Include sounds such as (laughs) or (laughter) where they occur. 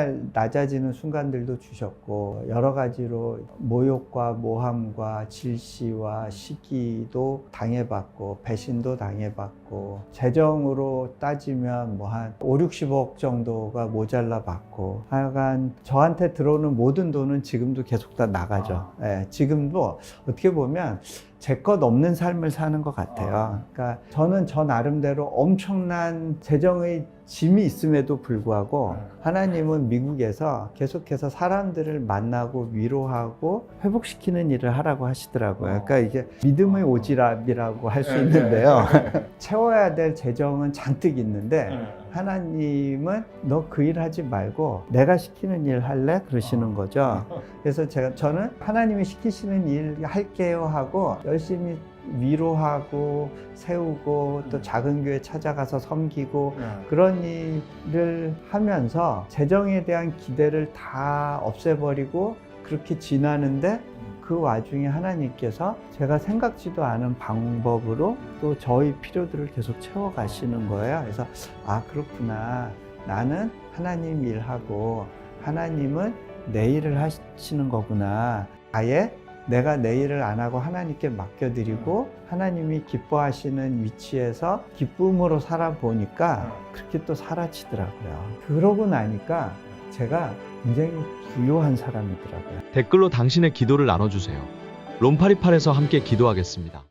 정말 낮아지는 순간들도 주셨고 여러 가지로 모욕과 모함과 질시와 시기도 당해봤고 배신도 당해봤고 재정으로 따지면 뭐 한 5, 60억 정도가 모자라 받고 하여간 저한테 들어오는 모든 돈은 지금도 계속 다 나가죠. 예, 지금도 어떻게 보면 제 것 없는 삶을 사는 것 같아요. 그러니까 저는 저 나름대로 엄청난 재정의 짐이 있음에도 불구하고 하나님은 미국에서 계속해서 사람들을 만나고 위로하고 회복시키는 일을 하라고 하시더라고요. 그러니까 이게 믿음의 오지랖이라고 할수 네, 있는데요. (laughs) 채워야 될 재정은 잔뜩 있는데 하나님은 너 그 일 하지 말고 내가 시키는 일 할래? 그러시는 거죠. 그래서 제가 저는 하나님이 시키시는 일 할게요 하고 열심히 위로하고 세우고 또 작은 교회 찾아가서 섬기고 그런 일을 하면서 재정에 대한 기대를 다 없애버리고 그렇게 지나는데 그 와중에 하나님께서 제가 생각지도 않은 방법으로 또 저희 필요들을 계속 채워가시는 거예요. 그래서 아 그렇구나. 나는 하나님 일하고 하나님은 내 일을 하시는 거구나. 아예 내가 내 일을 안 하고 하나님께 맡겨드리고 하나님이 기뻐하시는 위치에서 기쁨으로 살아보니까 그렇게 또 사라지더라고요. 그러고 나니까 제가 굉장히 부유한 사람이더라고요. 댓글로 당신의 기도를 나눠주세요. 롬파리팔에서 함께 기도하겠습니다.